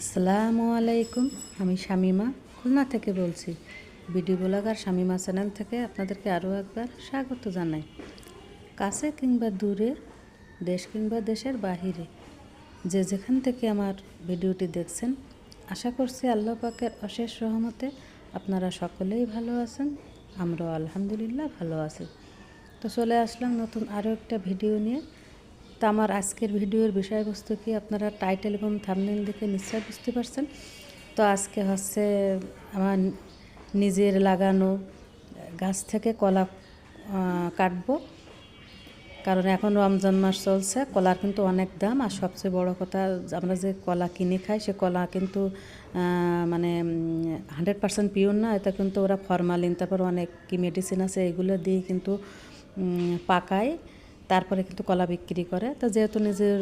আসসালামু আলাইকুম, আমি শামিমা। খুলনা থেকে বলছি। ভিডিও ব্লগার শামিমা চ্যানেল থেকে আপনাদেরকে আরও একবার স্বাগত জানাই। কাছে কিংবা দূরে, দেশ কিংবা দেশের বাহিরে, যে যেখান থেকে আমার ভিডিওটি দেখছেন, আশা করছি আল্লাহ পাকের অশেষ রহমতে আপনারা সকলেই ভালো আছেন, আমরাও আলহামদুলিল্লাহ ভালো আছি। তো চলে আসলাম নতুন আরও একটা ভিডিও নিয়ে। তো আমার আজকের ভিডিওর বিষয়বস্তু কি? আপনারা টাইটেল এবং থামনেল দেখে নিশ্চয় বুঝতে পারছেন। তো আজকে হচ্ছে আমার নিজের লাগানো গাছ থেকে কলা কাটবো। কারণ এখন রমজান মাস চলছে, কলার কিন্তু অনেক দাম। আর সবচেয়ে বড় কথা, আমরা যে কলা কিনে খাই, সে কলা কিন্তু মানে হান্ড্রেড পার্সেন্ট পিওর না। এটা কিন্তু ওরা ফরমালিন তারপর অনেক কি মেডিসিন আছে, এগুলো দিয়ে কিন্তু পাকায়। তারপরে কিন্তু কলা বিক্রি করে। তো যেহেতু নিজের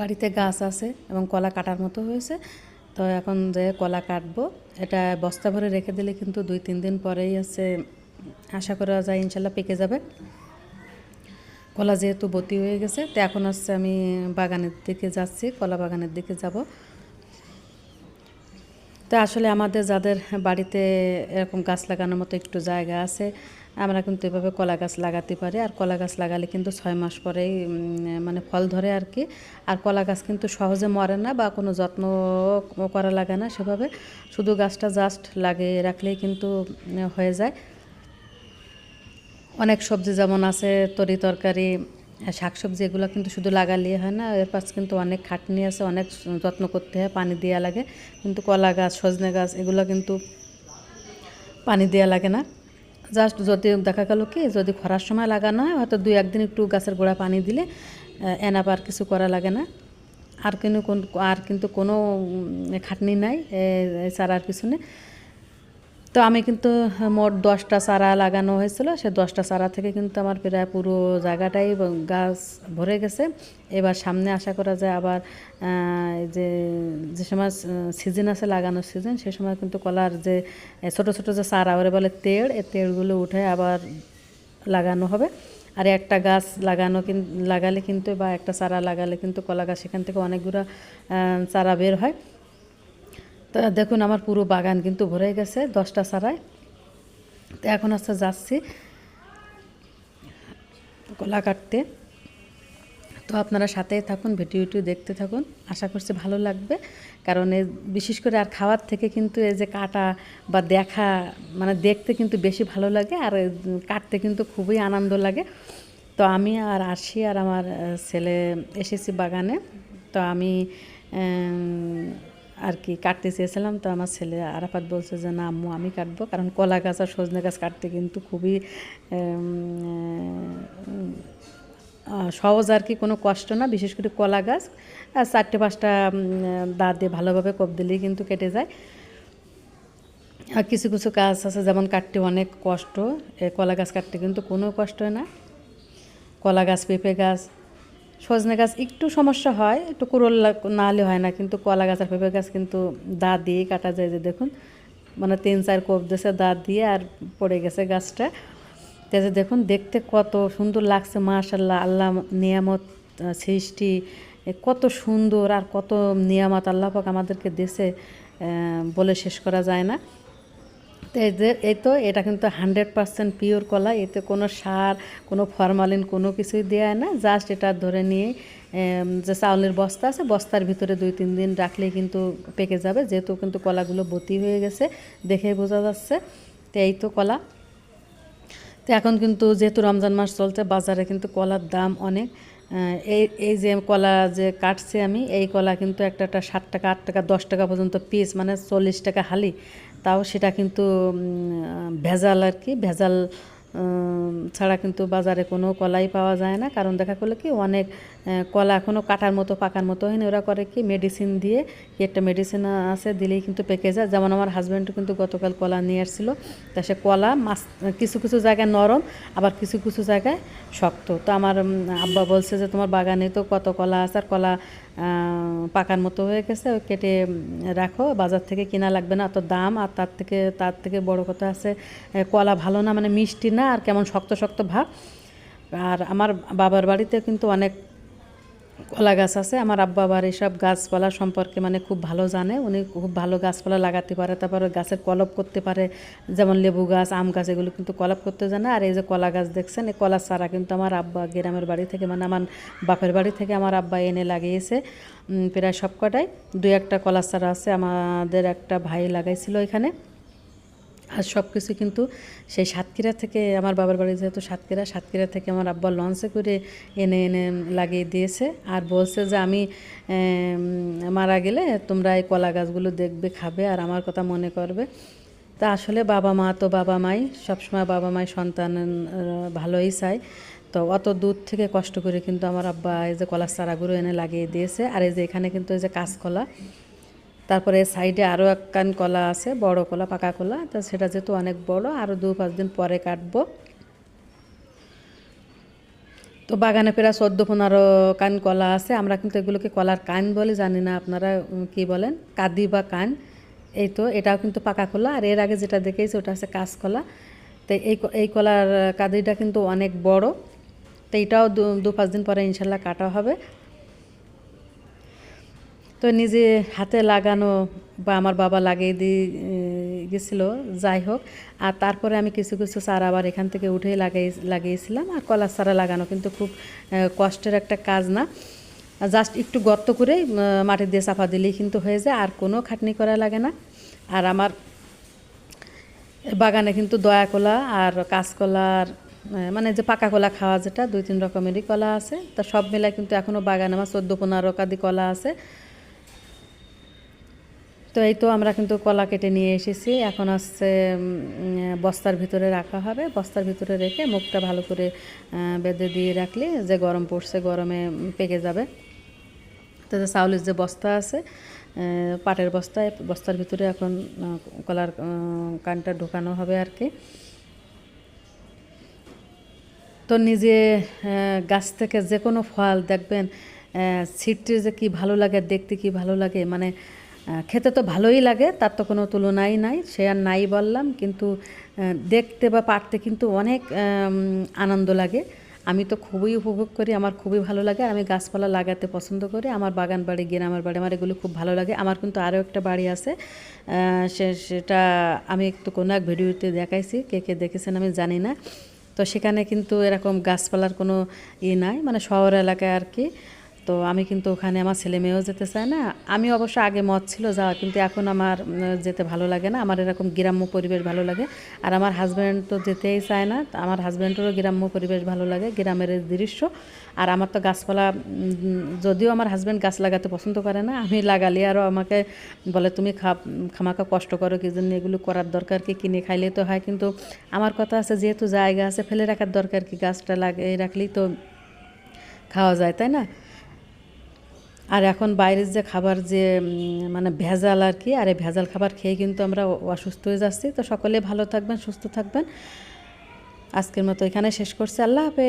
বাড়িতে গাছ আছে এবং কলা কাটার মতো হয়েছে, তো এখন যে কলা কাটবো, এটা বস্তা ভরে রেখে দিলে কিন্তু দুই, তিন দিন পরেই আছে, আশা করা যায় ইনশাল্লাহ পেকে যাবে। কলা যেহেতু বতি হয়ে গেছে, তো এখন হচ্ছে আমি বাগানের দিকে যাচ্ছি, কলা বাগানের দিকে যাব। তো আসলে আমাদের যাদের বাড়িতে এরকম গাছ লাগানোর মতো একটু জায়গা আছে আমরা কিন্তু এভাবে কলা গাছ লাগাতে পারি। আর কলা গাছ লাগালে কিন্তু ছয় মাস পরেই মানে ফল ধরে আর কি। আর কলা গাছ কিন্তু সহজে মরে না বা কোনো যত্ন করা লাগে না সেভাবে। শুধু গাছটা জাস্ট লাগিয়ে রাখলেই কিন্তু হয়ে যায়। অনেক সবজি যেমন আছে, তরি তরকারি শাক সবজি এগুলো কিন্তু শুধু লাগালেই হয় না। এর পাশ কিন্তু অনেক খাটনি আছে, অনেক যত্ন করতে হয়, পানি দেওয়া লাগে। কিন্তু কলা গাছ, সজনে গাছ, এগুলো কিন্তু পানি দেওয়া লাগে না। জাস্ট যদি দেখা গেল কি, যদি খরার সময় লাগানো হয়, হয়তো দুই একদিন একটু গাছের গোড়া পানি দিলে এনাপ আর কিছু করা লাগে না। আর কিন্তু কোন, আর কিন্তু কোনো খাটনি নাই চারার পিছনে তো আমি কিন্তু মোট দশটা চারা লাগানো হয়েছিল। সে দশটা চারা থেকে কিন্তু আমার প্রায় পুরো জায়গাটাই গাছ ভরে গেছে। এবার সামনে আশা করা যায় আবার যে যে সময় সিজন আছে লাগানোর সিজন সে সময় কিন্তু কলার যে এ, ছোট ছোট যে চারা ওরে বলে তেড় এই তেড়গুলো উঠে আবার লাগানো হবে। আর একটা গাছ লাগানো লাগালে কিন্তু বা একটা চারা লাগালে কিন্তু কলা গাছ সেখান থেকে অনেকগুলো চারা বের হয়। তা দেখুন, আমার পুরো বাগান কিন্তু ভরে গেছে, দশটা ছাড়ায় তো এখন আস্তে যাচ্ছি কলা কাটতে। তো আপনারা সাথেই থাকুন, ভিডিওটি দেখতে থাকুন। আশা করছি ভালো লাগবে, কারণ এ বিশেষ করে আর খাওয়ার থেকে কিন্তু এই যে কাটা বা দেখা মানে দেখতে কিন্তু বেশি ভালো লাগে, আর কাটতে কিন্তু খুবই আনন্দ লাগে। তো আমি আর আসি আর আমার ছেলে এসেছি বাগানে। তো আমি আর কি কাটতে চেয়েছিলাম, তো আমার ছেলে আরাফাত বলছে যে, না আম্মু, আমি কাটবো। কারণ কলা গাছ আর সজনে গাছ কাটতে কিন্তু খুবই সহজ আর কি, কোনো কষ্ট না। বিশেষ করে কলা গাছ, আর চারটে পাঁচটা দাঁত দিয়ে ভালোভাবে কোপ দিলেই কিন্তু কেটে যায়। আর কিছু কিছু গাছ আছে যেমন কাটতে অনেক কষ্ট। কলা গাছ কাটতে কিন্তু কোনো কষ্ট না। কলা গাছ, পেঁপে গাছ সজনে গাছ একটু সমস্যা হয়, একটু কুরল না হলে হয় না, কিন্তু কলা গাছ আর পেঁপে গাছ কিন্তু দাঁত দিয়ে কাটা যায় যে দেখুন। মানে তিন চার কোপ দিয়েছে দাঁত দিয়ে আর পড়ে গেছে গাছটা। তো এই যে দেখুন, দেখতে কত সুন্দর লাগছে মাশাল্লাহ আল্লাহ নিয়ামত সৃষ্টি কত সুন্দর আর কত নিয়ামত আল্লাহ পাক আমাদেরকে দেশে বলে শেষ করা যায় না। তো এই যে, এই তো, এটা কিন্তু হান্ড্রেড পার্সেন্ট পিওর কলা, এতে কোনো সার, কোনো ফরমালিন কোনো কিছুই দেওয়া না জাস্ট এটা ধরে নিয়ে যে চাউলের বস্তা আছে, বস্তার ভিতরে দুই তিন দিন রাখলেই কিন্তু পেকে যাবে, যেহেতু কিন্তু কলাগুলো বতি হয়ে গেছে, দেখে বোঝা যাচ্ছে। তো এই তো কলা। তো এখন কিন্তু যেহেতু রমজান মাস চলছে, বাজারে কিন্তু কলার দাম অনেক। এই এই যে কলা যে কাটছি আমি, এই কলা কিন্তু একটা একটা ষাট টাকা, আট টাকা, দশ টাকা পর্যন্ত পিস মানে চল্লিশ টাকা হালি। তাও সেটা কিন্তু ভেজাল আর কি, ভেজাল ছাড়া কিন্তু বাজারে কোনো কলাই পাওয়া যায় না। কারণ দেখা করলে কি, অনেক কলা এখনও কাটার মতো, পাকার মতো হয়নি। ওরা করে কি মেডিসিন দিয়ে, কি একটা মেডিসিন আছে দিলেই কিন্তু পেকে যায়। যেমন আমার হাজব্যান্ডও কিন্তু গতকাল কলা নিয়ে আসছিল, তা সে কলা মাছ, কিছু কিছু জায়গায় নরম, আবার কিছু কিছু জায়গায় শক্ত। তো আমার আব্বা বলছে যে, তোমার বাগানে তো কত কলা আছে, আর কলা পাকার মতো হয়ে গেছে কেটে রাখো, বাজার থেকে কিনা লাগবে না। অত দাম, আর তার থেকে তার থেকে বড় কথা আছে কলা ভালো না মানে মিষ্টি না, আর কেমন শক্ত শক্ত ভাব। আর আমার বাবার বাড়িতে কিন্তু অনেক কলা গাছ আছে। আমার আব্বা আবার এইসব গাছপালা সম্পর্কে মানে খুব ভালো জানে। উনি খুব ভালো গাছপালা লাগাতে পারে, তারপরে গাছের কলপ করতে পারে। যেমন লেবু গাছ, আম গাছ, এগুলো কিন্তু কলপ করতে জানে। আর এই যে কলা গাছ দেখছেন, এই কলার চারা কিন্তু আমার আব্বা গ্রামের বাড়ি থেকে মানে আমার বাপের বাড়ি থেকে আমার আব্বা এনে লাগিয়েছে। প্রায় সব কটাই দু একটা কলার চারা আছে, আমাদের একটা ভাই লাগাইছিল এখানে। আর সব কিছু কিন্তু সেই সাতক্ষীরা থেকে আমার বাবার বাড়ি যেহেতু সাতক্ষীরা সাতক্ষীরা থেকে আমার আব্বা লঞ্চে করে এনে এনে লাগিয়ে দিয়েছে আর বলছে যে আমি মারা গেলে তোমরা এই কলা গাছগুলো দেখবে, খাবে আর আমার কথা মনে করবে। তা আসলে বাবা মা তো বাবা মাই, সবসময় বাবা মাই সন্তান ভালোই চায়। তো অত দূর থেকে কষ্ট করে কিন্তু আমার আব্বা এই যে কলার চারাগুলো এনে লাগিয়ে দিয়েছে আর এই যে এখানে কিন্তু এই যে কাঁচকলা তারপরে সাইডে আরও এক কান কলা আছে, বড় কলা, পাকা কলা। তো সেটা যেহেতু অনেক বড় আরও দু পাঁচ দিন পরে কাটবো। তো বাগানে প্রায় চোদ্দ পনেরো কান কলা আছে। আমরা কিন্তু এগুলোকে কলার কান বলে জানি না, আপনারা কি বলেন? কাদি বা কান। এই তো, এটাও কিন্তু পাকা কলা। আর এর আগে যেটা দেখেছি, ওটা হচ্ছে কাঁচকলা তো এই এই কলার, কাদিটা কিন্তু অনেক বড়। তো এটাও দু পাঁচ দিন পরে ইনশাল্লাহ কাটা হবে। তো নিজে হাতে লাগানো বা আমার বাবা লাগিয়ে দিয়ে গেছিল, যাই হোক। আর তারপরে আমি কিছু কিছু চারা আবার এখান থেকে উঠেই লাগাই লাগিয়েছিলাম। আর কলার চারা লাগানো কিন্তু খুব কষ্টের একটা কাজ না। জাস্ট একটু গর্ত করে মাটি দিয়ে চাপা দিলেই কিন্তু হয়ে যায়। আর কোনো খাটনি করা লাগে না। আর আমার বাগানে কিন্তু দয়া কলা আর কাঁচকলার মানে যে পাকা কলা খাওয়া যেটা, দুই তিন রকমেরই কলা আছে। তা সব মিলাই কিন্তু এখনও বাগানে আমার চোদ্দ পনেরো কাদি কলা আছে। তো এই তো আমরা কিন্তু কলা কেটে নিয়ে এসেছি। এখন আসছে বস্তার ভিতরে রাখা হবে। বস্তার ভিতরে রেখে মুখটা ভালো করে বেঁধে দিয়ে রাখলে যে গরম পড়ছে গরমে পেকে যাবে। তো চাউলের যে বস্তা আছে পাটের বস্তায়, বস্তার ভিতরে এখন কলার কানটা ঢোকানো হবে আর কি। তো নিজে গাছ থেকে যে কোনো ফল দেখবেন ছিটতে যে কি ভালো লাগে, দেখতে কি ভালো লাগে মানে খেতে তো ভালোই লাগে, তার তো কোনো তুলনাই নাই, সে আর নাই বললাম, কিন্তু দেখতে বা পারতে কিন্তু অনেক আনন্দ লাগে। আমি তো খুবই উপভোগ করি, আমার খুবই ভালো লাগে, আর আমি গাছপালা লাগাতে পছন্দ করি, আমার বাগান বাড়ি, গ্রামের বাড়ি, আমার এগুলো খুব ভালো লাগে। আমার কিন্তু আরও একটা বাড়ি আছে সে, সেটা আমি একটু কোনো এক ভিডিওতে দেখাইছি, কে কে দেখেছেন আমি জানি না। তো সেখানে কিন্তু এরকম গাছপালার কোনো ই নাই মানে শহর এলাকায় আর কি। তো আমি কিন্তু ওখানে আমার ছেলে মেয়েও যেতে চায় না। আমি অবশ্য আগে মত ছিল যাওয়া কিন্তু এখন আমার যেতে ভালো লাগে না। আমার এরকম গ্রাম্য পরিবেশ ভালো লাগে। আর আমার হাজব্যান্ড তো যেতেই চায় না। আমার হাজব্যান্ডেরও গ্রাম্য পরিবেশ ভালো লাগে, গ্রামের দৃশ্য। আর আমার তো গাছপালা যদিও আমার হাজব্যান্ড গাছ লাগাতে পছন্দ করে না, আমি লাগালে আরও আমাকে বলে, তুমি খা খামাকা কষ্ট করো, কি জন্য এগুলো করার দরকার কি? কিনে খাইলে তো হয়। কিন্তু আমার কথা আছে, যেহেতু জায়গা আছে, ফেলে রাখার দরকার কি? গাছটা লাগিয়ে রাখলেই তো খাওয়া যায়, তাই না? আর এখন বাইরের যে খাবার যে মানে ভেজাল আর কি, আর এই ভেজাল খাবার খেয়ে কিন্তু আমরা অসুস্থ হয়ে যাচ্ছি। তো সকলে ভালো থাকবেন, সুস্থ থাকবেন। আজকের মতো এখানে শেষ করছি। আল্লাহ হাফেজ।